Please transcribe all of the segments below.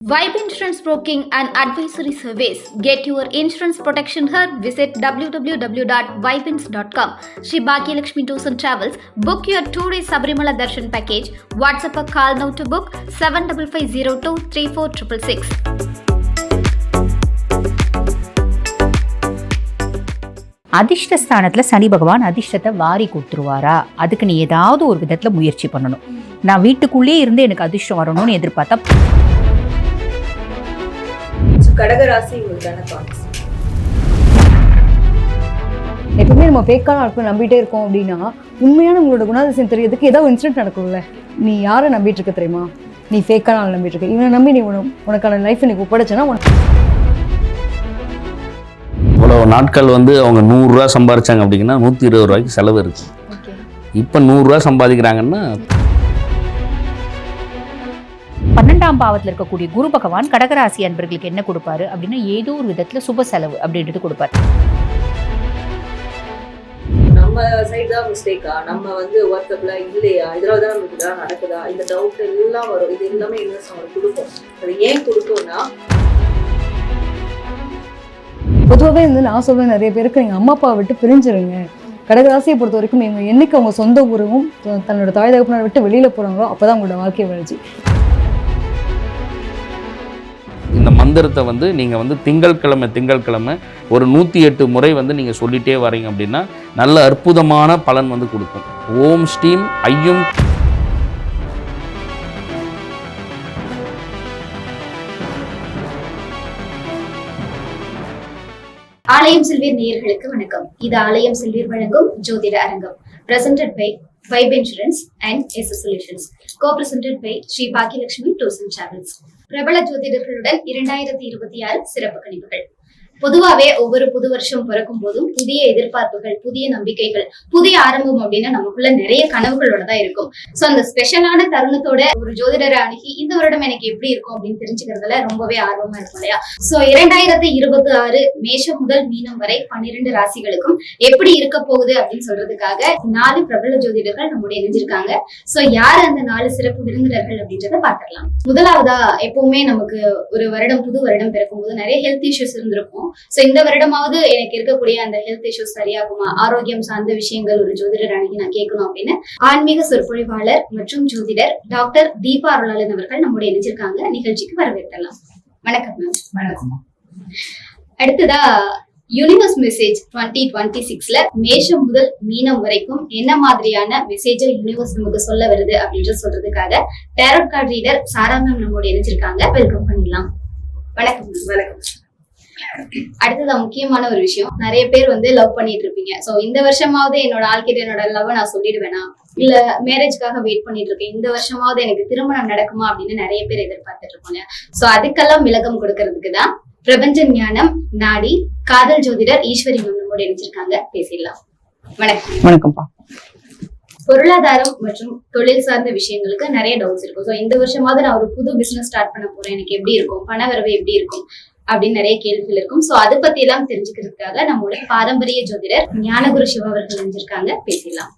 Vibe Insurance Broking and Advisory Service. Get your insurance protection here. Visit www.vibins.com. Shri Bhagya Lakshmi Tours and Travels. Book your two-day Sabrimala Darshan package. WhatsApp a call now to book 75502 34666. அதிர்ஷ்டஸ்தானத்துல சனி பகவான் அதிர்ஷ்டத்தை வாரி கொடுத்துருவாரா அதுக்கு நீ ஏதாவது ஒரு விதத்துல முயற்சி பண்ணணும் நான் வீட்டுக்குள்ளேயே இருந்து எனக்கு அதிர்ஷ்டம் வரணும்னு எதிர்பார்த்தா So, கடகராசி உங்களுக்கான தாட்ஸ் எப்பவுமே நம்ம ஃபேக்கான ஆட்கள் நம்பிட்டே இருக்கோம் அப்படின்னா உண்மையான உங்களோட குணாதிசயம் தெரியறதுக்கு ஏதோ இன்சிடென்ட் நடக்கும்ல? நீ யாரை நம்பிட்டு இருக்க தெரியுமா? நீ ஃபேக்கான ஆள் நம்பிட்டு இருக்க. இவனை நம்பி நீ உன- உனக்கான லைஃப் நீ ஒப்படைச்சனா உனக்கு இவ்வளோ நாட்கள் வந்து அவங்க நூறுரூவா சம்பாரிச்சாங்க அப்படின்னா நூற்றி இருபது ரூபாய்க்கு செலவு இருக்கு. இப்போ நூறுரூவா சம்பாதிக்கிறாங்கன்னா பன்னெண்டாம் பாவத்துல இருக்கக்கூடிய குரு பகவான் கடகராசி அன்பர்களுக்கு என்ன கொடுப்பாரு அப்படின்னா ஏதோ ஒரு விதத்துல சுப செலவு அப்படின்றது கொடுப்பாரு. நம்ம சைடு தான் மிஸ்டேக்கா நம்ம வந்து ஒர்க்கபிளா இல்லையா? இதனால தான் நமக்கு இதெல்லாம் நடக்குதா? இந்த டவுட் எல்லாம் வரும். இது எல்லாமே இன்வெஸ்ட் அவங்களுக்கு கொடுக்கும் அது ஏன் கொடுக்கும்னா பொதுவாகவே வந்து நான் சொல்வேன் நிறைய பேருக்கு நீங்கள் அம்மா அப்பாவை விட்டு பிரிஞ்சிருங்க. கடகராசியை பொறுத்த வரைக்கும் இவங்க என்னைக்கு அவங்க சொந்த ஊரும் தன்னோட தாய் தகப்பனை விட்டு வெளியில் போகிறாங்களோ அப்போ தான் உங்களோட வாழ்க்கை வளர்ச்சி. மந்திரத்தை வந்து நீங்கள் வந்து திங்கட்கிழமை திங்கட்கிழமை ஒரு நூற்றி எட்டு முறை வந்து நீங்கள் சொல்லிட்டே வரீங்க அப்படின்னா நல்ல அற்புதமான பலன் வந்து கொடுக்கும். ஓம் ஸ்ரீம் ஐயும். ஆலயம் செல்வீர் நேயர்களுக்கு வணக்கம். இது ஆலயம் செல்வீர் வழங்கும் ஜோதிட அரங்கம். Presented by Vibe insurance and S solutions co presented by Shri Bhagyalakshmi tours and travels பிரபல ஜோதிடர்களுடன் இரண்டாயிரத்தி இருபத்தி ஆறு சிறப்பு கணிப்புகள். பொதுவாவே ஒவ்வொரு புது வருஷம் பிறக்கும் போதும் புதிய எதிர்பார்ப்புகள் புதிய நம்பிக்கைகள் புதிய ஆரம்பம் அப்படின்னா நமக்குள்ள நிறைய கனவுகளோட தான் இருக்கும். சோ அந்த ஸ்பெஷலான தருணத்தோட ஒரு ஜோதிடரை அணுகி இந்த வருடம் எனக்கு எப்படி இருக்கும் அப்படின்னு தெரிஞ்சுக்கிறதுல ரொம்பவே ஆர்வமா இருக்கும் இல்லையா? சோ இரண்டாயிரத்தி இருபத்தி ஆறு மேஷம் முதல் மீனம் வரை பன்னிரெண்டு ராசிகளுக்கும் எப்படி இருக்க போகுது அப்படின்னு சொல்றதுக்காக நாலு பிரபல ஜோதிடர்கள் நம்முடைய இணைஞ்சிருக்காங்க. சோ யார் அந்த நாலு சிறப்பு விருந்தினர்கள் அப்படின்றத பாத்துக்கலாம் முதலாவதா எப்பவுமே நமக்கு ஒரு வருடம் புது வருடம் பிறக்கும் போது நிறைய ஹெல்த் இஷ்யூஸ் இருந்திருக்கும். சோ இந்த வருடமாவது எனக்கு இருக்கக்கூடிய அந்த ஹெல்த் இஷ்யூஸ் சரியாகுமா? ஆரோக்கியம் சார்ந்த விஷயங்கள் ஒரு ஜோதிடர் அணுகி நான் கேட்கணும் அப்படின்னு ஆன்மீக சொற்பொழிவாளர் மற்றும் ஜோதிடர் டாக்டர் தீபா அருளாளன் அவர்கள் நம்முடைய இணைஞ்சிருக்காங்க. நிகழ்ச்சிக்கு வரவேற்கலாம். வணக்கம் மேம் வணக்கம். அடுத்ததா யூனிவர்ஸ் மெசேஜ் டுவெண்ட்டி டுவெண்ட்டி சிக்ஸ்ல மேஷம் முதல் மீனம் வரைக்கும் என்ன மாதிரியான மெசேஜ் யூனிவர்ஸ் நமக்கு சொல்ல வருது அப்படின்னு சொல்றதுக்காக tarot card reader Sara ma'am நம்மோட இணைஞ்சிருக்காங்க. வெல்கம் பண்ணிடலாம். வணக்கம். வணக்கம். அடுத்ததா முக்கியமான ஒரு விஷயம். நிறைய பேர் வந்து லவ் பண்ணிட்டு இருப்பீங்க. சோ இந்த வருஷமாவது என்னோட ஆள்கிட்ட என்னோட லவ் நான் சொல்லிடுவேனா? இல்ல மேரேஜ்க்காக வெயிட் பண்ணிட்டு இருக்கேன். இந்த வருஷமாவது எனக்கு திருமணம் நடக்குமா அப்படின்னு நிறைய பேர் எதிர்பார்த்துட்டு இருப்பாங்க சோ அதுக்கெல்லாம் விளக்கம் கொடுக்கறதுக்கு தான் பிரபஞ்ச ஞானம் நாடி காதல் ஜோதிடர் ஈஸ்வரி மேம் நம்மோட இணைச்சிருக்காங்க பேசிடலாம். வணக்கம். வணக்கம்ப்பா. பொருளாதாரம் மற்றும் தொழில் சார்ந்த விஷயங்களுக்கு நிறைய டவுட்ஸ் இருக்கும் ஸோ இந்த வருஷமாவது நான் ஒரு புது பிசினஸ் ஸ்டார்ட் பண்ண போறேன். எனக்கு எப்படி இருக்கும்? பண வரவு எப்படி இருக்கும்? அப்படின்னு நிறைய கேள்விகள் இருக்கும். ஸோ அதை பத்தி எல்லாம் தெரிஞ்சுக்கிறதுக்காக நம்மளோட பாரம்பரிய ஜோதிடர் ஞானகுரு சிவா அவர்கள் இணைஞ்சிருக்காங்க. பேசிடலாம்.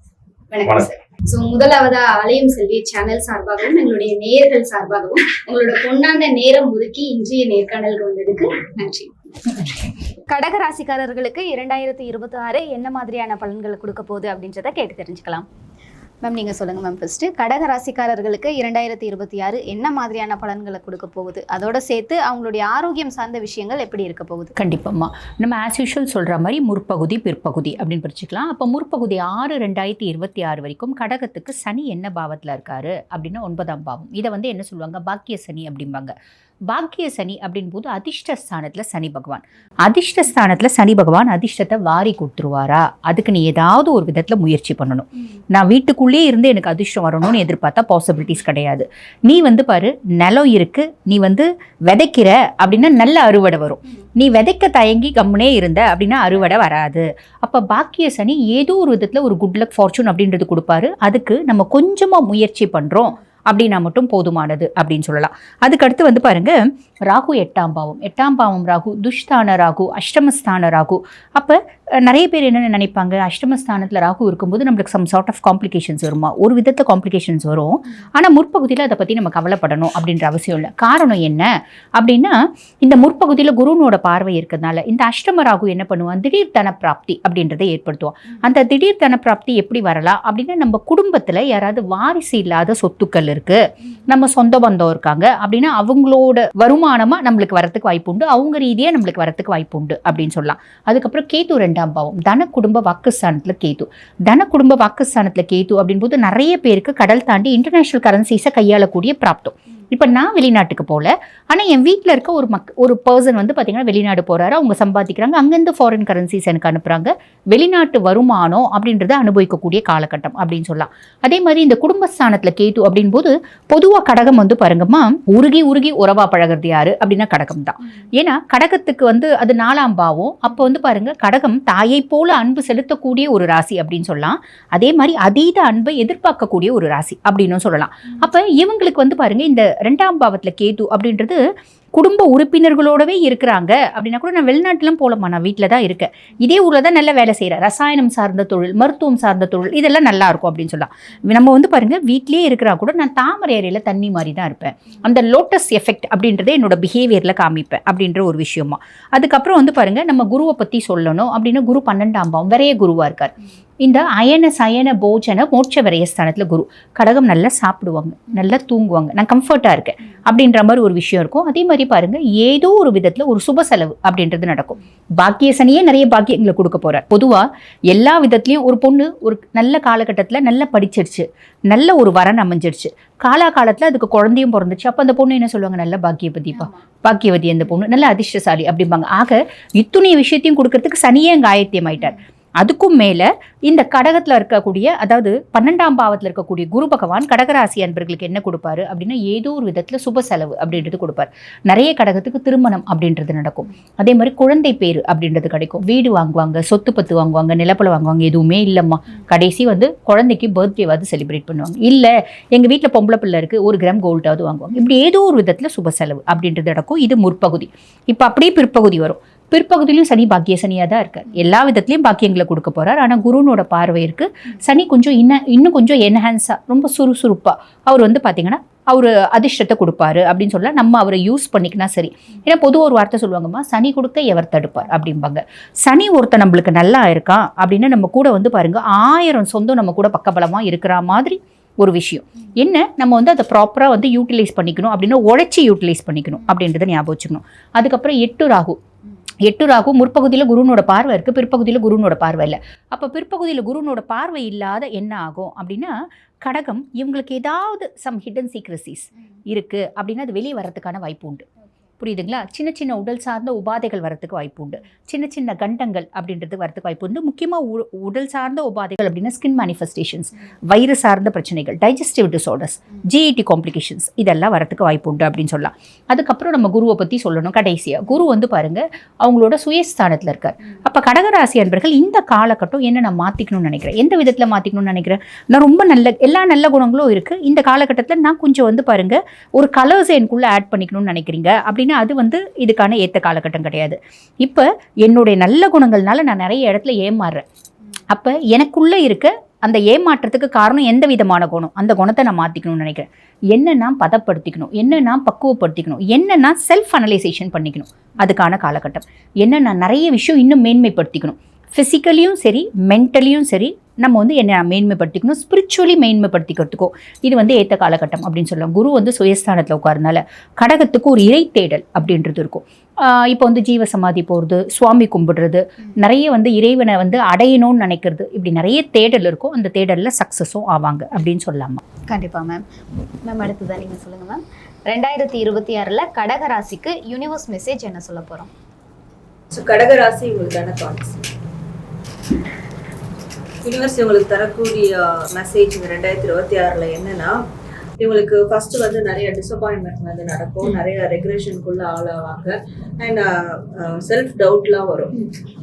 வணக்கம் சார். ஸோ முதலாவதா ஆலயம் செல்வி சேனல் சார்பாகவும் எங்களுடைய நேயர்கள் சார்பாகவும் உங்களோட பொன்னான நேரம் ஒதுக்கி இன்றைய நேர்காணலுக்கு வந்ததுக்கு நன்றி. கடக ராசிக்காரர்களுக்கு இரண்டாயிரத்தி இருபத்தி ஆறு என்ன மாதிரியான பலன்களை கொடுக்க போகுது அப்படின்றத கேட்டு தெரிஞ்சுக்கலாம். மேம் நீங்கள் சொல்லுங்கள் மேம் ஃபஸ்ட்டு கடக ராசிக்காரர்களுக்கு இரண்டாயிரத்தி இருபத்தி ஆறு என்ன மாதிரியான பலன்களை கொடுக்க போகுது? அதோட சேர்த்து அவங்களுடைய ஆரோக்கியம் சார்ந்த விஷயங்கள் எப்படி இருக்க போகுது? கண்டிப்பாம்மா. நம்ம ஆஸ் யூஷுவல் சொல்கிற மாதிரி முற்பகுதி பிற்பகுதி அப்படின்னு பிரிச்சுக்கலாம். அப்போ முற்பகுதி ஆறு ரெண்டாயிரத்தி இருபத்தி ஆறு வரைக்கும் கடகத்துக்கு சனி என்ன பாவத்தில் இருக்காரு? அப்படின்னா ஒன்பதாம் பாவம். இதை வந்து என்ன சொல்லுவாங்க? பாக்கிய சனி அப்படிம்பாங்க. பாக்கிய சனி அப்படின் போது அதிர்ஷ்டஸ்தானத்தில் சனி பகவான். அதிர்ஷ்டஸ்தானத்தில் சனி பகவான் அதிர்ஷ்டத்தை வாரி கொடுத்துருவாரா? அதுக்கு நீ ஏதாவது ஒரு விதத்தில் முயற்சி பண்ணணும். நான் வீட்டுக்குள்ளேயே இருந்து எனக்கு அதிர்ஷ்டம் வரணும்னு எதிர்பார்த்தா பாசிபிலிட்டிஸ் கிடையாது. நீ வந்து பாரு நிலம் இருக்கு நீ வந்து விதைக்கிற அப்படின்னா நல்ல அறுவடை வரும். நீ விதைக்க தயங்கி கம்முனே இருந்த அப்படின்னா அறுவடை வராது. அப்போ பாக்கிய சனி ஏதோ ஒரு விதத்தில் ஒரு குட் லக் ஃபார்ச்சூன் அப்படின்றது கொடுப்பாரு. அதுக்கு நம்ம கொஞ்சமாக முயற்சி பண்ணுறோம் அப்படின்னா மட்டும் போதுமானது அப்படின்னு சொல்லலாம். அதுக்கடுத்து வந்து பாருங்க ராகு எட்டாம் பாவம். எட்டாம் பாவம் ராகு துஷ்தான ராகு அஷ்டமஸ்தான ராகு. அப்போ நிறைய பேர் என்ன நினைப்பாங்க? அஷ்டமஸ்தானத்தில் ராகு இருக்கும்போது நம்மளுக்கு சம் சார்ட் ஆஃப் காம்ப்ளிகேஷன்ஸ் வருமா? ஒரு விதத்தை காம்ப்ளிகேஷன்ஸ் வரும். ஆனால் முற்பகுதியில் அதை பற்றி நம்ம கவலைப்படணும் அப்படின்ற அவசியம் இல்லை. காரணம் என்ன? அப்படின்னா இந்த முற்பகுதியில் குருனோட பார்வை இருக்கிறதுனால இந்த அஷ்டம ராகு என்ன பண்ணுவான்? திடீர் தன பிராப்தி அப்படின்றத ஏற்படுத்துவான். அந்த திடீர் தன பிராப்தி எப்படி வரலாம்? அப்படின்னா நம்ம குடும்பத்தில் யாராவது வாரிசு இல்லாத சொத்துக்கள் இருக்கு. நம்ம சொந்த பந்தம் இருக்காங்க. அப்படின்னா அவங்களோட வருமானமாக நம்மளுக்கு வரத்துக்கு வாய்ப்பு உண்டு. அவங்க ரீதியாக நம்மளுக்கு வரத்துக்கு வாய்ப்பு உண்டு அப்படின்னு சொல்லலாம். அதுக்கப்புறம் கேத்து ரெண்டாம் பாவம். தன குடும்ப வாக்குஸ்தானத்தில் கேத்து தன குடும்ப வாக்குஸ்தானத்தில் கேது அப்படின்போது நிறைய பேருக்கு கடல் தாண்டி இன்டர்நேஷனல் கரன்சிஸை கையாளக்கூடிய பிராப்தம். இப்போ நான் வெளிநாட்டுக்கு போகல ஆனால் என் வீட்டில் இருக்க ஒரு மக் ஒரு பர்சன் வந்து பார்த்தீங்கன்னா வெளிநாடு போகிறாரு அவங்க சம்பாதிக்கிறாங்க அங்கேருந்து ஃபாரின் கரன்சிஸ் எனக்கு அனுப்புகிறாங்க வெளிநாட்டு வருமானம் அப்படின்றத அனுபவிக்கக்கூடிய காலகட்டம் அப்படின்னு சொல்லலாம். அதே மாதிரி இந்த குடும்பஸ்தானத்தில் கேது அப்படின்போது பொதுவாக கடகம் வந்து பாருங்கம்மா உருகி உருகி உறவா பழகிறது யாரு? அப்படின்னா கடகம் தான். ஏன்னா கடகத்துக்கு வந்து அது நாலாம் பாவம். அப்போ வந்து பாருங்க கடகம் தாயை போல அன்பு செலுத்தக்கூடிய ஒரு ராசி அப்படின்னு சொல்லலாம். அதே மாதிரி அதீத அன்பை எதிர்பார்க்கக்கூடிய ஒரு ராசி அப்படின்னு சொல்லலாம். அப்போ இவங்களுக்கு வந்து பாருங்க இந்த ரெண்டாம் பாவத்தில் கேது அப்படின்றது குடும்ப உறுப்பினர்களோடவே இருக்கிறாங்க. அப்படின்னா கூட நான் வெளிநாட்டிலும் போகலம்மா நான் வீட்டில் தான் இருக்கேன். இதே ஊரில் தான் நல்ல வேலை செய்கிறேன் ரசாயனம் சார்ந்த தொழில் மருத்துவம் சார்ந்த தொழில் இதெல்லாம் நல்லா இருக்கும் அப்படின்னு சொல்லலாம். நம்ம வந்து பாருங்கள் வீட்லேயே இருக்கிறா கூட நான் தாமரை அறையில் தண்ணி மாதிரி தான் இருப்பேன். அந்த லோட்டஸ் எஃபெக்ட் அப்படின்றத என்னோட பிஹேவியரில் காமிப்பேன் அப்படின்ற ஒரு விஷயமா. அதுக்கப்புறம் வந்து பாருங்கள் நம்ம குருவை பற்றி சொல்லணும் அப்படின்னா குரு பன்னெண்டாம் பாவம் வரைய குருவாக இருக்கார். இந்த அயன சயன போஜன மோட்ச விரயஸ்தானத்தில் குரு. கடகம் நல்லா சாப்பிடுவாங்க நல்லா தூங்குவாங்க. நான் கம்ஃபர்ட்டாக இருக்கேன். அப்படின்ற மாதிரி ஒரு விஷயம் இருக்கும். அதே மாதிரி பாருங்க ஏதோ ஒரு விதத்தில் ஒரு சுப செலவு அப்படின்றது நடக்கும். பாக்கிய சனியே நிறைய பாக்கியங்களை கொடுக்க போறார். பொதுவாக எல்லா விதத்துலையும் ஒரு பொண்ணு ஒரு நல்ல காலகட்டத்தில் நல்லா படிச்சிருச்சு நல்ல ஒரு வரன் அமைஞ்சிருச்சு. காலா காலத்தில் அதுக்கு குழந்தையும் பிறந்துச்சு. அப்போ அந்த பொண்ணு என்ன சொல்லுவாங்க? நல்ல பாக்கியவதிப்பா பாக்கியவதி அந்த பொண்ணு. நல்ல அதிர்ஷ்டசாலி அப்படிம்பாங்க. ஆக இத்துணைய விஷயத்தையும் கொடுக்கறதுக்கு சனியே அங்கே ஆயத்தியம் ஆயிட்டார் அதுக்கும் மேலே இந்த கடகத்தில் இருக்கக்கூடிய அதாவது பன்னெண்டாம் பாவத்தில் இருக்கக்கூடிய குரு பகவான் கடகராசி அன்பர்களுக்கு என்ன கொடுப்பாரு அப்படின்னா ஏதோ ஒரு விதத்தில் சுப செலவு அப்படின்றது கொடுப்பார். நிறைய கடகத்துக்கு திருமணம் அப்படின்றது நடக்கும். அதே மாதிரி குழந்தை பேர் அப்படின்றது கிடைக்கும். வீடு வாங்குவாங்க சொத்து பத்து வாங்குவாங்க நிலப்பழம் வாங்குவாங்க எதுவுமே இல்லைம்மா. கடைசி வந்து குழந்தைக்கு பர்த்டேவாவது செலிப்ரேட் பண்ணுவாங்க. இல்லை எங்கள் வீட்டில் பொம்பளை பிள்ளை இருக்குது ஒரு கிராம் கோல்டாவது வாங்குவாங்க. இப்படி ஏதோ ஒரு விதத்தில் சுப செலவு அப்படின்றது நடக்கும். இது முற்பகுதி. இப்போ அப்படியே பிற்பகுதி வரும். பிற்பகுதியிலும் சனி பாக்கிய சனியாக தான் இருக்கார். எல்லா விதத்துலையும் பாக்கியங்களை கொடுக்க போகிறார் ஆனால் குருனோட பார்வை இருக்கு. சனி கொஞ்சம் இன்னும் இன்னும் கொஞ்சம் என்ஹான்ஸாக ரொம்ப சுறுசுறுப்பாக அவர் வந்து பார்த்தீங்கன்னா அவர் அதிர்ஷ்டத்தை கொடுப்பாரு அப்படின்னு சொல்ல நம்ம அவரை யூஸ் பண்ணிக்கினா சரி. ஏன்னா பொதுவாக ஒரு வார்த்தை சொல்லுவாங்கம்மா சனி கொடுக்க எவர் தடுப்பார் அப்படிம்பாங்க. சனி ஒருத்தன் நம்மளுக்கு நல்லா இருக்கான் அப்படின்னா நம்ம கூட வந்து பாருங்கள் ஆயிரம் சொந்தம் நம்ம கூட பக்கபலமாக இருக்கிற மாதிரி ஒரு விஷயம். என்ன? நம்ம வந்து அதை ப்ராப்பராக வந்து யூட்டிலைஸ் பண்ணிக்கணும் அப்படின்னா உழைச்சி யூட்டிலைஸ் பண்ணிக்கணும் அப்படின்றத ஞாபகம் வச்சுக்கணும். அதுக்கப்புறம் எட்டு ராகு. எட்டு ராகு முற்பகுதியில் குருனோட பார்வை இருக்குது பிற்பகுதியில் குருனோட பார்வை இல்லை. அப்போ பிற்பகுதியில் குருனோட பார்வை இல்லாத என்ன ஆகும் அப்படின்னா கடகம் இவங்களுக்கு ஏதாவது சம் ஹிடன் சீக்ரசிஸ் இருக்குது அப்படின்னா அது வெளியே வரதுக்கான வாய்ப்பு உண்டு. புரியுதுங்களா? சின்ன சின்ன உடல் சார்ந்த உபாதைகள் வரத்துக்கு வாய்ப்பு உண்டு. சின்ன சின்ன கண்டங்கள் அப்படின்றது வரத்துக்கு வாய்ப்பு உண்டு. முக்கியமாக உடல் சார்ந்த உபாதைகள் அப்படின்னா ஸ்கின் மேனிஃபெஸ்டேஷன்ஸ் வயிறு சார்ந்த பிரச்சனைகள் டைஜஸ்டிவ் டிசார்டர்ஸ் ஜிஇடி காம்ப்ளிகேஷன்ஸ் இதெல்லாம் வரத்துக்கு வாய்ப்பு உண்டு அப்படின்னு சொல்லலாம். அதுக்கப்புறம் நம்ம குருவை பற்றி சொல்லணும் கடைசியாக குரு வந்து பாருங்கள் அவங்களோட சுயஸ்தானத்தில் இருக்கார். அப்போ கடகராசி அன்பர்கள் இந்த காலகட்டம் என்ன நான் மாற்றிக்கணும்னு நினைக்கிறேன்? எந்த விதத்தில் மாற்றிக்கணும்னு நினைக்கிறேன்? நான் ரொம்ப நல்ல எல்லா நல்ல குணங்களும் இருக்குது இந்த காலகட்டத்தில் நான் கொஞ்சம் வந்து பாருங்கள் ஒரு கலர்ஸ் எனக்குள்ளே ஆட் பண்ணிக்கணும்னு நினைக்கிறீங்க அப்படின்னு அது வந்து இதுக்கான ஏற்ற காலகட்டம் கிடையாது. இப்போ என்னுடைய நல்ல குணங்கள்னால நான் நிறைய இடத்துல ஏமாறுறேன். அப்போ எனக்குள்ளே இருக்க அந்த ஏமாற்றத்துக்கு காரணம் எந்த விதமான குணம்? அந்த குணத்தை நான் மாற்றிக்கணும்னு நினைக்கிறேன். என்ன நான் பதப்படுத்திக்கணும்? என்ன நான் பக்குவப்படுத்திக்கணும்? என்ன நான் செல்ஃப் அனலைசேஷன் பண்ணிக்கணும்? அதுக்கான காலகட்டம். என்ன நான் நிறைய விஷயம் இன்னும் மேன்மைப்படுத்திக்கணும்? ஃபிசிக்கலியும் சரி மென்டலியும் சரி நம்ம வந்து என்ன மேன்மைப்படுத்திக்கணும் ஸ்பிரிச்சுவலி மேன்மைப்படுத்திக்கிறதுக்கோ. இது வந்து ஏற்ற காலகட்டம் அப்படின்னு சொல்லலாம். குரு வந்து சுயஸ்தானத்தில் உட்கார்றதுனால கடகத்துக்கு ஒரு இறை தேடல் அப்படின்றது இருக்கும். இப்போ வந்து ஜீவ சமாதி போகிறது சுவாமி கும்பிடுறது நிறைய வந்து இறைவனை வந்து அடையணும்னு நினைக்கிறது. இப்படி நிறைய தேடல் இருக்கும் அந்த தேடலில் சக்ஸஸும் ஆவாங்க அப்படின்னு சொல்லலாமா? கண்டிப்பா மேம் மேம் அடுத்ததா நீங்க சொல்லுங்க மேம் ரெண்டாயிரத்தி இருபத்தி ஆறுல கடக ராசிக்கு யூனிவர்ஸ் மெசேஜ் என்ன சொல்ல போறோம்? ஸோ கடகராசி உங்களுக்கான தாட்ஸ் யூனிவர்ஸ் இவங்களுக்கு தரக்கூடிய மெசேஜ் இந்த ரெண்டாயிரத்தி இருபத்தி ஆறுல என்னன்னா இவங்களுக்கு ஃபர்ஸ்ட் வந்து நிறைய டிசப்பாயின்மெண்ட் வந்து நடக்கும். நிறைய ரெக்ரெஷனுக்குள்ள ஆளாவாங்க. அண்ட் செல்ஃப் டவுட்லாம் வரும்.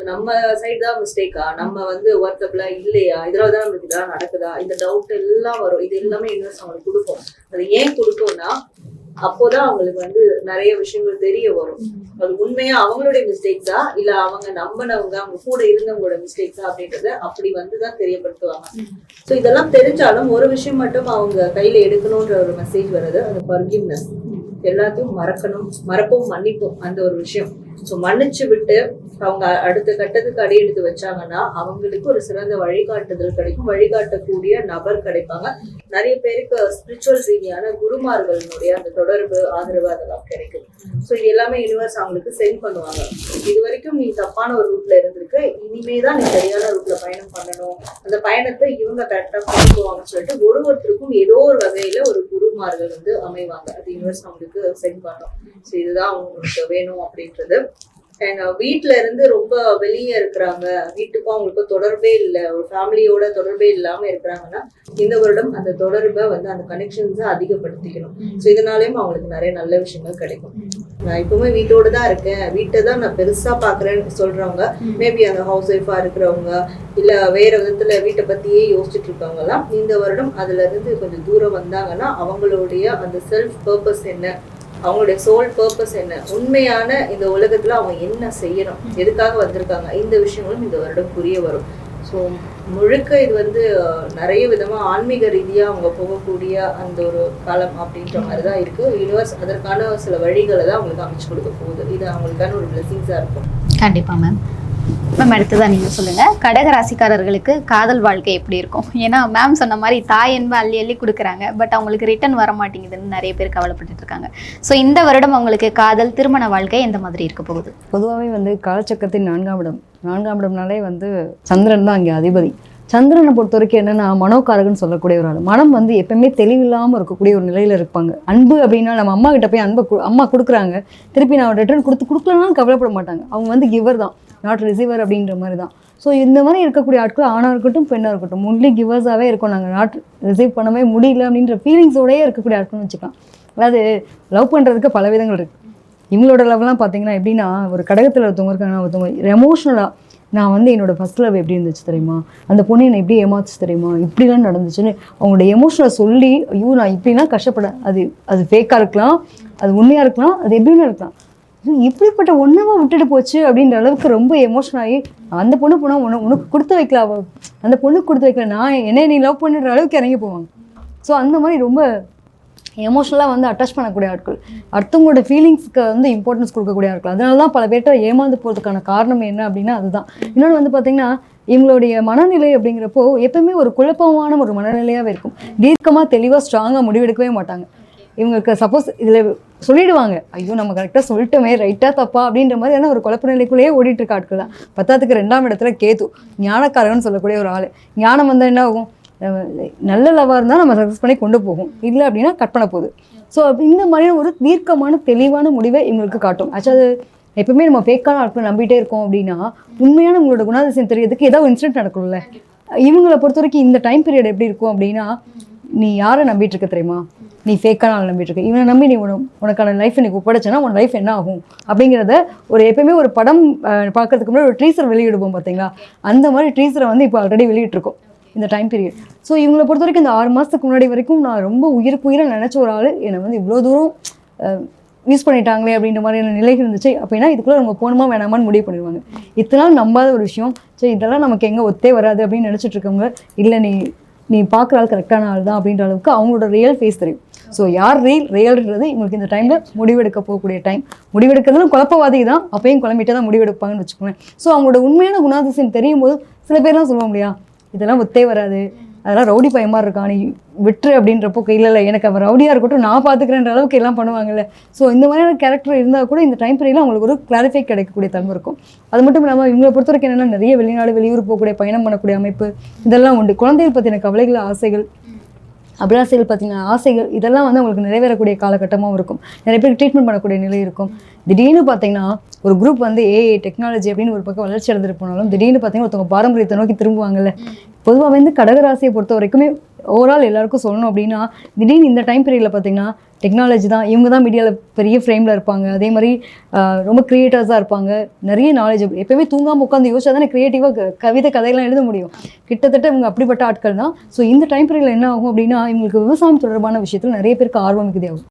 நம்ம சைடு தான் மிஸ்டேக்கா நம்ம வந்து ஒர்த்தபிளா இல்லையா? இதனால தான் நம்மளுக்கு இதெல்லாம் நடக்குதா? இந்த டவுட் எல்லாம் வரும். இது எல்லாமே யூனிவர்ஸ் அவங்களுக்கு கொடுக்கும். அது ஏன் கொடுக்கும்னா அப்போதான் அவங்களுக்கு வந்து நிறைய விஷயங்கள் தெரிய வரும். அது உண்மையா அவங்களுடைய மிஸ்டேக்ஸா இல்ல அவங்க நம்பினவங்க அவங்க கூட இருந்தவங்களோட மிஸ்டேக்ஸா அப்படின்றத அப்படி வந்துதான் தெரியப்படுத்துவாங்க. சோ இதெல்லாம் தெரிஞ்சாலும் ஒரு விஷயம் மட்டும் அவங்க கையில எடுக்கணும்ன்ற ஒரு மெசேஜ் வருது அது பர்கிவ்னஸ் எல்லாத்தையும் மறக்கணும் மறப்போம் மன்னிப்போம் அந்த ஒரு விஷயம். ஸோ மன்னிச்சு விட்டு அவங்க அடுத்த கட்டத்துக்கு அடி எடுத்து வச்சாங்கன்னா அவங்களுக்கு ஒரு சிறந்த வழிகாட்டுதல் கிடைக்கும். வழிகாட்டக்கூடிய நபர் கிடைப்பாங்க. நிறைய பேருக்கு ஸ்பிரிச்சுவல் ரீதியான குருமார்களுடைய அந்த தொடர்பு ஆதரவு அதெல்லாம் கிடைக்கும். ஸோ இது எல்லாமே யூனிவர்ஸ் அவங்களுக்கு சென்ட் பண்ணுவாங்க. இது வரைக்கும் நீ தப்பான ஒரு ரூட்ல இருந்திருக்க. இனிமே தான் நீ சரியான ரூட்ல பயணம் பண்ணணும். அந்த பயணத்தை இவங்க கரெக்டாக கொண்டு சொல்லிட்டு ஒரு ஒருத்தருக்கும் ஏதோ ஒரு வகையில ஒரு குருமார்கள் வந்து அமைவாங்க. அது யூனிவர்ஸ் அவங்களுக்கு சென்ட் பண்ணும். ஸோ இதுதான் அவங்களுக்கு வேணும் அப்படின்றது. அண்ட் வீட்டுல இருந்து ரொம்ப வெளியே இருக்கிறாங்க. வீட்டுக்கும் அவங்களுக்கும் தொடர்பே இல்லை. ஒரு ஃபேமிலியோட தொடர்பே இல்லாம இருக்கிறாங்கன்னா இந்த வருடம் அந்த தொடர்பை வந்து அந்த கனெக்ஷன்ஸை அதிகப்படுத்திக்கணும். ஸோ இதனாலேயும் அவங்களுக்கு நிறைய நல்ல விஷயங்கள் கிடைக்கும். நான் இப்பவுமே வீட்டோட தான் இருக்கேன். வீட்டை தான் நான் பெருசா பாக்குறேன்னு சொல்றவங்க மேபி அந்த ஹவுஸ் ஒய்ஃபா இருக்கிறவங்க இல்ல வேற விதத்துல வீட்டை பத்தியே யோசிச்சுட்டு இருக்கவங்க எல்லாம் இந்த வருடம் அதுல இருந்து கொஞ்சம் தூரம் வந்தாங்கன்னா அவங்களுடைய அந்த செல்ஃப் பர்பஸ் என்ன? அவங்களுடைய சோல் பர்பஸ் என்ன? உண்மையான இந்த உலகத்துல அவங்க என்ன செய்யணும்? எதுக்காக வந்திருக்காங்க? இந்த விஷயங்களும் இந்த வருடம் புரிய வரும். ஸோ முழுக்க இது வந்து நிறைய விதமா ஆன்மீக ரீதியா அவங்க போகக்கூடிய அந்த ஒரு காலம் அப்படின்ற மாதிரி தான் இருக்கு. யூனிவர்ஸ் அதற்கான சில வழிகளை தான் அவங்களுக்கு அமைச்சு கொடுக்க போகுது. இது அவங்களுக்கான ஒரு பிளெஸிங்ஸா இருக்கும். கண்டிப்பா மேம் மேம் அடுத்ததான் நீங்க சொல்லுங்க. கடக ராசிக்காரர்களுக்கு காதல் வாழ்க்கை எப்படி இருக்கும்? ஏன்னா மேம் சொன்ன மாதிரி தாய் என்ப அள்ளி அள்ளி கொடுக்குறாங்க. பட் அவங்களுக்கு ரிட்டர்ன் வர மாட்டேங்குதுன்னு நிறைய பேர் கவலைப்பட்டு இருக்காங்க. ஸோ இந்த வருடம் அவங்களுக்கு காதல் திருமண வாழ்க்கை எந்த மாதிரி இருக்க போகுது? பொதுவாகவே வந்து காலச்சக்கரத்தின் நான்காம் இடம். நான்காம் இடம்னாலே வந்து சந்திரன் தான் அங்கே அதிபதி. சந்திரனை பொறுத்த வரைக்கும் என்னன்னா மனோகாரகன்னு சொல்லக்கூடிய ஒரு ஆள் மனம் வந்து எப்பவுமே தெளிவில்லாமல் இருக்கக்கூடிய ஒரு நிலையில இருப்பாங்க. அன்பு அப்படின்னா நம்ம அம்மா கிட்ட போய் அன்பை அம்மா கொடுக்குறாங்க. திருப்பி நான் ரிட்டர்ன் கொடுத்து கொடுக்கலனாலும் கவலைப்பட மாட்டாங்க. அவங்க வந்து கிவர் தான். நாட் ரிசீவர் அப்படின்ற மாதிரி தான். ஸோ இந்த மாதிரி இருக்கக்கூடிய ஆட்கள் ஆணாக இருக்கட்டும் பெண்ணாக இருக்கட்டும் ஒன்லி கிவர்ஸாகவே இருக்கும் நாங்கள் நாட் ரிசீவ் பண்ணவே முடியல அப்படின்ற ஃபீலிங்ஸோடயே இருக்கக்கூடிய ஆட்கள்னு வச்சுக்கலாம். அதாவது லவ் பண்ணுறதுக்கு பல விதங்கள் இருக்குது இவங்களோட லவ்லாம் பார்த்தீங்கன்னா எப்படின்னா ஒரு கடகத்தில் ஒருத்தவங்க இருக்காங்கன்னா ஒருத்தவங்க எமோஷ்னலாக நான் வந்து என்னோட ஃபர்ஸ்ட் லவ் எப்படி இருந்துச்சு தெரியுமா? அந்த பொண்ணு என்னை எப்படி ஏமாச்சு தெரியுமா? இப்படிலாம் நடந்துச்சுன்னு அவங்களோட எமோஷனை சொல்லி ஐயோ நான் இப்படிலாம் கஷ்டப்படேன். அது அது ஃபேக்காக இருக்கலாம் அது உண்மையாக இருக்கலாம் அது எப்படின்னு இருக்கலாம். இப்படிப்பட்ட ஒன்றவா விட்டுட்டு போச்சு அப்படின்ற அளவுக்கு ரொம்ப எமோஷன் ஆகி அந்த பொண்ணு போனால் உன உனக்கு கொடுத்து வைக்கல அந்த பொண்ணுக்கு கொடுத்து வைக்கல நான் என்ன நீ லவ் பண்ணுற அளவுக்கு இறங்கி போவாங்க. ஸோ அந்த மாதிரி ரொம்ப எமோஷனலாக வந்து அட்டாச் பண்ணக்கூடிய ஆட்கள். அடுத்தவங்களோட ஃபீலிங்ஸ்க்கு வந்து இம்பார்ட்டன்ஸ் கொடுக்கக்கூடிய ஆட்கள். அதனால தான் பல பேர்ட்ட ஏமாந்து போகிறதுக்கான காரணம் என்ன அப்படின்னா அதுதான். இன்னொன்று வந்து பார்த்தீங்கன்னா இவங்களுடைய மனநிலை அப்படிங்கிறப்போ எப்பவுமே ஒரு குழப்பமான ஒரு மனநிலையாகவே இருக்கும். தீர்க்கமாக தெளிவாக ஸ்ட்ராங்காக முடிவெடுக்கவே மாட்டாங்க. இவங்களுக்கு சப்போஸ் இதில் சொல்லிடுவாங்க ஐயோ நம்ம கரெக்டாக சொல்லிட்டோமே ரைட்டாக தப்பா அப்படின்ற மாதிரியான ஒரு குழப்ப நிலைக்குள்ளேயே ஓடிட்டு இருக்க ஆட்கள் தான். பத்தாத்துக்கு ரெண்டாம் இடத்துல கேது ஞானக்காரன் சொல்லக்கூடிய ஒரு ஆள். ஞானம் வந்தால் என்ன ஆகும்? நல்ல லவ்வாக இருந்தால் நம்ம சக்ஸஸ் பண்ணி கொண்டு போகும். இல்லை அப்படின்னா கட் பண்ண போகுது. ஸோ இந்த மாதிரி ஒரு தீர்க்கமான தெளிவான முடிவை இவங்களுக்கு காட்டும். ஆக்சுவலி அது எப்பவுமே நம்ம ஃபேக்கான ஆட்களை நம்பிட்டே இருக்கோம் அப்படின்னா உண்மையான உங்களோட குணாதிசயம் தெரியறதுக்கு ஏதாவது ஒரு இன்சிடென்ட் நடக்கும்ல? இவங்களை பொறுத்த வரைக்கும் இந்த டைம் பீரியட் எப்படி இருக்கும் அப்படின்னா நீ யாரை நம்பிட்டு இருக்க தெரியுமா? நீ ஃபேக்கான ஆள் நம்பிட்டு இருக்க. இவனை நம்பி நீ உன- உனக்கான லைஃப் நீ ஒப்படைச்சனா உன் லைஃப் என்ன ஆகும்? அப்படிங்கிறத ஒரு எப்பயுமே ஒரு படம் பார்க்கறதுக்கு முன்னாடி ஒரு ட்ரீசர் வெளியிடுவோம் பார்த்தீங்களா? அந்த மாதிரி ட்ரீசரை வந்து இப்போ ஆல்ரெடி வெளியிட்டிருக்கோம். இந்த டைம் பீரியட் ஸோ இவங்களை பொறுத்த வரைக்கும் இந்த ஆறு மாதத்துக்கு முன்னாடி வரைக்கும் நான் ரொம்ப உயிருக்கு உயிரை நினச்ச ஒரு ஆள். என்னை வந்து இவ்வளோ தூரம் யூஸ் பண்ணிட்டாங்களே அப்படின்ற மாதிரியான நிலை இருந்துச்சு. அப்படின்னா இதுக்குள்ளே நம்ம போகணுமா வேணாமான்னு முடிவு பண்ணிடுவாங்க. இத்தனை நம்பாத ஒரு விஷயம். ஸோ இதெல்லாம் நமக்கு எங்கே ஒத்தே வராது அப்படின்னு நினச்சிட்டு இருக்கவங்க இல்லை நீ நீ பார்க்குற ஆள் கரெக்டான ஆள் தான் அப்படின்ற அளவுக்கு அவங்களோட ரியல் ஃபேஸ் தெரியும். ஸோ யார் ரியல் ரியல்ன்றது இவங்களுக்கு இந்த டைமில் முடிவெடுக்க போகக்கூடிய டைம் முடிவெடுக்கிறதுனால குழப்பவாதி தான். அப்பயும் குழம்பிட்டே தான் முடிவெடுப்பாங்கன்னு வச்சுக்கோங்க ஸோ அவங்களோட உண்மையான குணாதிசயம் தெரியும் போது சில பேர்லாம் சொல்லுவோம் இல்லையா இதெல்லாம் ஒத்தே வராது. அதெல்லாம் ரவுடி பயமாக மாதிரி இருக்கான். நீ விட்டுரு அப்படின்றப்போ இல்லை இல்லை. எனக்கு அவன் ரவுடியாக இருக்கட்டும் நான் பார்த்துக்கிறேன்ற அளவுக்கு எல்லாம் பண்ணுவாங்கல்ல. ஸோ இந்த மாதிரியான கேரக்டர் இருந்தால் கூட இந்த டைம் பீரியடில் அவங்களுக்கு ஒரு கிளாரிஃபை கிடைக்கக்கூடிய தன்மை இருக்கும். அது மட்டும் இல்லாமல் இவங்களை பொறுத்த வரைக்கும் என்னென்னா நிறைய வெளிநாடு வெளியூர் போகக்கூடிய பயணம் பண்ணக்கூடிய அமைப்பு இதெல்லாம் உண்டு. குழந்தைகள் பற்றின கவலைகள் ஆசைகள் அபிலாசைகள் பார்த்தீங்கன்னா ஆசைகள் இதெல்லாம் வந்து அவங்களுக்கு நிறைவேறக்கூடிய காலகட்டமாகவும் இருக்கும். நிறைய பேர் ட்ரீட்மெண்ட் பண்ணக்கூடிய நிலை இருக்கும். திடீர்னு பார்த்தீங்கன்னா ஒரு குரூப் வந்து ஏஐ டெக்னாலஜி அப்படின்னு ஒரு பக்கம் வளர்ச்சி அடைந்துட்டு போனாலும் திடீர்னு பார்த்தீங்கன்னா ஒருத்தவங்க பாரம்பரியத்தை நோக்கி திரும்புவாங்கல்ல. பொதுவாக வந்து கடகராசியை பொறுத்த வரைக்குமே ஓவரால் எல்லாருக்கும் சொல்லணும் அப்படின்னா திடீர்னு இந்த டைம் பீரியடில் பார்த்தீங்கன்னா டெக்னாலஜி தான் இவங்க தான் மீடியாவில் பெரிய ஃப்ரேமில் இருப்பாங்க. அதே மாதிரி ரொம்ப க்ரியேட்டர்ஸாக இருப்பாங்க. நிறைய நாலேஜ் எப்போயுமே தூங்காமல் உட்காந்து யோசிச்சா தானே க்ரியேட்டிவாக கவிதை கதையெல்லாம் எழுத முடியும். கிட்டத்தட்ட இவங்க அப்படிப்பட்ட ஆட்கள் தான். ஸோ இந்த டைம் பீரியடில் என்ன ஆகும் அப்படின்னா இவங்களுக்கு விவசாயம் தொடர்பான விஷயத்தில் நிறைய பேருக்கு ஆர்வம் மிகுதியாகும்.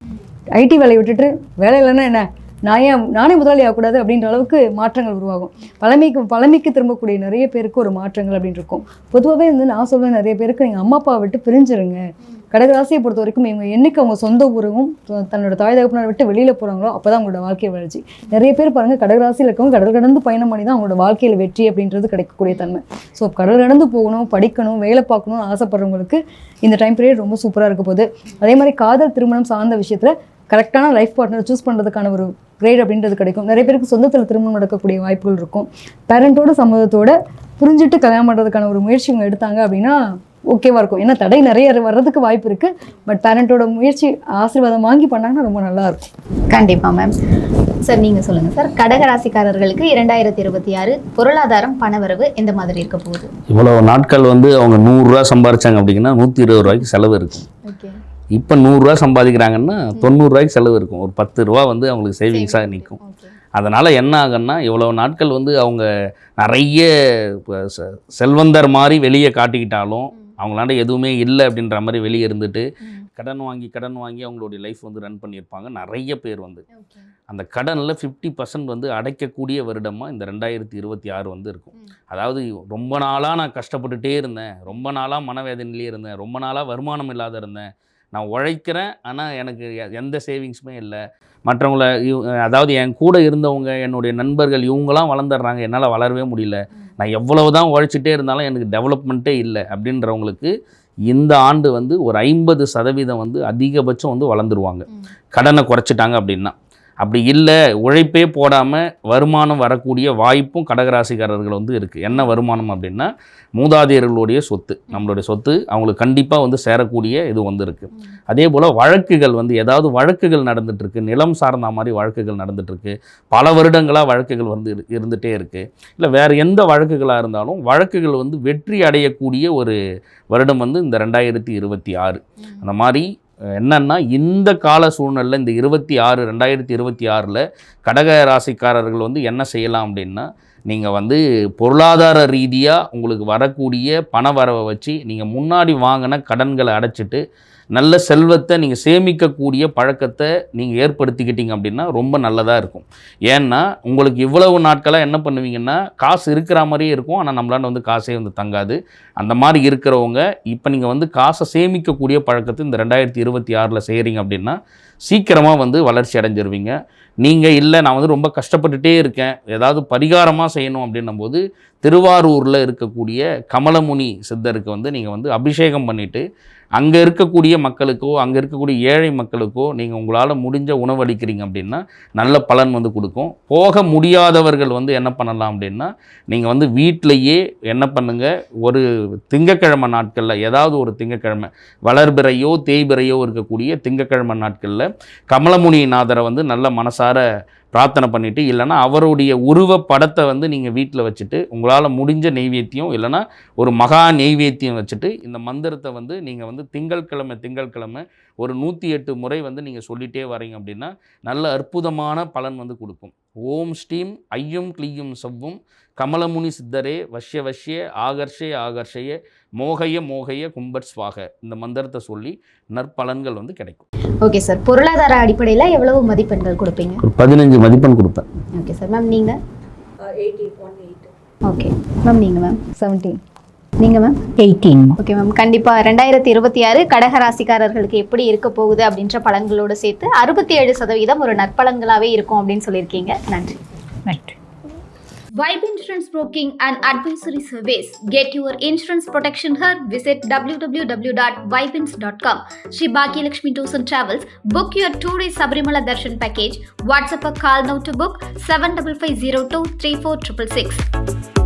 ஐடி வேலையை விட்டுட்டு வேலை இல்லைன்னா என்ன? நான் ஏன் நானே முதலாளி ஆகக்கூடாது அப்படின்ற அளவுக்கு மாற்றங்கள் உருவாகும். பழமைக்கு பழமைக்கு திரும்பக்கூடிய நிறைய பேருக்கு ஒரு மாற்றங்கள் அப்படின்னு இருக்கும். பொதுவாகவே வந்து நான் சொல்வேன் நிறைய பேருக்கு நீங்கள் அம்மா அப்பாவை விட்டு பிரிஞ்சிருங்க. கடகராசியை பொறுத்த வரைக்கும் இவங்க என்றைக்கு அவங்க சொந்த ஊரும் தன்னோட தாய் தகப்பனாரை விட்டு வெளியில் போகிறாங்களோ அப்போ தான் அவங்களோட வாழ்க்கை வளர்ச்சி. நிறைய பேர் பாருங்கள் கடகராசியில் இருக்கவங்க கடல் கடந்து பயணம் பண்ணி தான் அவங்களோட வாழ்க்கையில் வெற்றி அப்படின்றது கிடைக்கக்கூடிய தன்மை. ஸோ கடல் கடந்து போகணும் படிக்கணும் வேலை பார்க்கணும்னு ஆசைப்படுறவங்களுக்கு இந்த டைம் பீரியட் ரொம்ப சூப்பராக இருக்க போகுது. அதே மாதிரி காதல் திருமணம் சார்ந்த விஷயத்தில் கரெக்டான லைஃப் பார்ட்னர் சூஸ் பண்ணுறதுக்கான ஒரு கிரேட் அப்படின்றது கிடைக்கும். நிறைய பேருக்கு சொந்தத்தில் திருமணம் நடக்கக்கூடிய வாய்ப்புகள் இருக்கும். பேரண்ட்டோட சம்மதத்தோட புரிஞ்சுட்டு கல்யாணம் பண்ணுறதுக்கான ஒரு முயற்சி இவங்க எடுத்தாங்க அப்படின்னா ஓகேவா இருக்கும். ஏன்னா தடை நிறைய வர்றதுக்கு வாய்ப்பு இருக்குது பட் பேரண்ட்டோட முயற்சி ஆசீர்வாதம் வாங்கி பண்ணாங்கன்னா ரொம்ப நல்லா இருக்கும். கண்டிப்பா மேம் சார் நீங்க சொல்லுங்க. சார் கடக ராசிக்காரர்களுக்கு இரண்டாயிரத்தி இருபத்தி ஆறு பொருளாதாரம் பணவரவு எந்த மாதிரி இருக்க போகுது? இவ்வளோ நாட்கள் வந்து அவங்க நூறுரூவா சம்பாரிச்சாங்க அப்படின்னா நூற்றி இருபது ரூபாய்க்கு செலவு இருக்கும். ஓகே இப்போ நூறுரூவா சம்பாதிக்கிறாங்கன்னா தொண்ணூறுரூவாய்க்கு செலவு இருக்கும். ஒரு பத்து ரூபா வந்து அவங்களுக்கு சேவிங்ஸாக நிற்கும் அதனால் என்ன ஆகும்னா இவ்வளோ நாட்கள் வந்து அவங்க நிறைய இப்ப செ- செல்வந்தர் மாதிரி வெளியே காட்டிக்கிட்டாலும் அவங்களாண்ட எதுவுமே இல்லை அப்படின்ற மாதிரி வெளியே இருந்துட்டு கடன் வாங்கி கடன் வாங்கி அவங்களுடைய லைஃப் வந்து ரன் பண்ணியிருப்பாங்க. நிறைய பேர் வந்து. அந்த கடனில் ஃபிஃப்டி பர்சன்ட் வந்து அடைக்கக்கூடிய வருடமாக இந்த ரெண்டாயிரத்தி இருபத்தி ஆறு வந்து இருக்கும். அதாவது ரொம்ப நாளாக நான் கஷ்டப்பட்டுட்டே இருந்தேன். ரொம்ப நாளாக மனவேதனையிலே இருந்தேன். ரொம்ப நாளாக வருமானம் இல்லாத இருந்தேன். நான் உழைக்கிறேன் ஆனால் எனக்கு எந்த சேவிங்ஸுமே இல்லை. மற்றவங்கள அதாவது என் கூட இருந்தவங்க என்னுடைய நண்பர்கள் இவங்களாம் வளர்ந்துடுறாங்க. என்னால் வளரவே முடியல. நான் எவ்வளவு தான் உழைச்சிட்டே இருந்தாலும் எனக்கு டெவலப்மெண்ட்டே இல்லை அப்படின்றவங்களுக்கு இந்த ஆண்டு வந்து ஒரு ஐம்பது சதவீதம் வந்து அதிகபட்சம் வந்து வளர்ந்துருவாங்க. கடனை குறைச்சிட்டாங்க அப்படின்னா அப்படி இல்லை உழைப்பே போடாமல் வருமானம் வரக்கூடிய வாய்ப்பும் கடகராசிக்காரர்கள் வந்து இருக்குது என்ன வருமானம் அப்படின்னா மூதாதையர்களுடைய சொத்து. நம்மளுடைய சொத்து அவங்களுக்கு கண்டிப்பாக வந்து சேரக்கூடிய இது வந்து இருக்குது அதே போல் வழக்குகள் வந்து ஏதாவது வழக்குகள் நடந்துகிட்ருக்கு நிலம் சார்ந்த மாதிரி வழக்குகள் நடந்துகிட்ருக்கு பல வருடங்களாக வழக்குகள் வந்து இரு- இருந்துகிட்டே இருக்குது இல்லை வேறு எந்த வழக்குகளாக இருந்தாலும் வழக்குகள் வந்து வெற்றி அடையக்கூடிய ஒரு வருடம் வந்து இந்த ரெண்டாயிரத்தி இருபத்தி ஆறு. அந்த மாதிரி என்னன்னா இந்த கால சூழ்நிலையில் இந்த இருபத்தி ஆறு ரெண்டாயிரத்தி இருபத்தி ஆறில் கடக ராசிக்காரர்கள் வந்து என்ன செய்யலாம் அப்படின்னா நீங்கள் வந்து பொருளாதார ரீதியாக உங்களுக்கு வரக்கூடிய பண வரவை வச்சு நீங்கள் முன்னாடி வாங்கின கடன்களை அடைச்சிட்டு நல்ல செல்வத்தை நீங்கள் சேமிக்கக்கூடிய பழக்கத்தை நீங்கள் ஏற்படுத்திக்கிட்டீங்க அப்படின்னா ரொம்ப நல்லதாக இருக்கும். ஏன்னா உங்களுக்கு இவ்வளவு நாட்களாக என்ன பண்ணுவீங்கன்னா காசு இருக்கிற மாதிரியே இருக்கும். ஆனால் நம்மளால் வந்து காசே வந்து தங்காது. அந்த மாதிரி இருக்கிறவங்க இப்போ நீங்கள் வந்து காசை சேமிக்கக்கூடிய பழக்கத்தை இந்த ரெண்டாயிரத்தி இருபத்தி ஆறில் செய்கிறீங்க அப்படின்னா சீக்கிரமாக வந்து வளர்ச்சி அடைஞ்சிருவீங்க. நீங்கள் இல்லை நான் வந்து ரொம்ப கஷ்டப்பட்டுட்டே இருக்கேன். ஏதாவது பரிகாரமாக செய்யணும் அப்படின்னும் போது திருவாரூரில் இருக்கக்கூடிய கமலமுனி சித்தருக்கு வந்து நீங்கள் வந்து அபிஷேகம் பண்ணிவிட்டு அங்கே இருக்கக்கூடிய மக்களுக்கோ அங்கே இருக்கக்கூடிய ஏழை மக்களுக்கோ நீங்கள் உங்களால் முடிஞ்ச உணவளிக்கிறீங்க அப்படின்னா நல்ல பலன் வந்து கொடுக்கும். போக முடியாதவர்கள் வந்து என்ன பண்ணலாம் அப்படின்னா நீங்கள் வந்து வீட்டிலையே என்ன பண்ணுங்கள் ஒரு திங்கக்கிழமை நாட்களில் ஏதாவது ஒரு திங்கக்கிழமை வளர்பிறையோ தேய்பிறையோ இருக்கக்கூடிய திங்கக்கிழமை நாட்களில் கமலமுனிநாதரை வந்து நல்ல மனசார பிரார்த்தனை பண்ணிவிட்டு இல்லைன்னா அவருடைய உருவ படத்தை வந்து நீங்கள் வீட்டில் வச்சுட்டு உங்களால் முடிஞ்ச நெய்வேத்தியம் இல்லைன்னா ஒரு மகா நெய்வேத்தியம் வச்சுட்டு இந்த மந்திரத்தை வந்து நீங்கள் வந்து திங்கட்கிழமை திங்கட்கிழமை ஒரு நூற்றி எட்டு முறை வந்து நீங்கள் சொல்லிட்டே வரீங்க அப்படின்னா நல்ல அற்புதமான பலன் வந்து கொடுக்கும். ஓம் ஸ்ரீம் ஐயும் கிளியும் செவ்வும் கமலமுனி சித்தரே வஷ்ய வஷ்ய ஆகர்ஷே ஆகர்ஷய மோகய மோகய கும்பட் ஸ்வாக இந்த மந்திரத்தை சொல்லி நற்பலன்கள் வந்து கிடைக்கும். Okay sir. பொருளாதார அடிப்படையில எவ்வளவு மதிப்பெண்கள் கொடுப்பீங்க? பதினஞ்சு மதிப்பெண் கொடுப்பேன். Okay sir. மேம் நீங்க? Eighteen one eight okay. Ma'am நீங்க மேம்? செவன்டீன் நீங்க மேம் எயிட்டீன் ஓகே மேம் கண்டிப்பா ரெண்டாயிரத்தி இருபத்தி ஆறு கடக ராசிக்காரர்களுக்கு எப்படி இருக்க போகுது அப்படின்ற பலன்களோடு சேர்த்து அறுபத்தி ஏழு சதவீதம் ஒரு நற்பலன்களாவே இருக்கும் அப்படின்னு சொல்லியிருக்கீங்க நன்றி right Vibe Insurance Broking and Advisory Service. Get your insurance protection here. Visit www.vibins.com. Shri Bhaki Lakshmi Tours and Travels. Book your two-day Sabrimala Darshan package. WhatsApp or call now to book 7550 3466.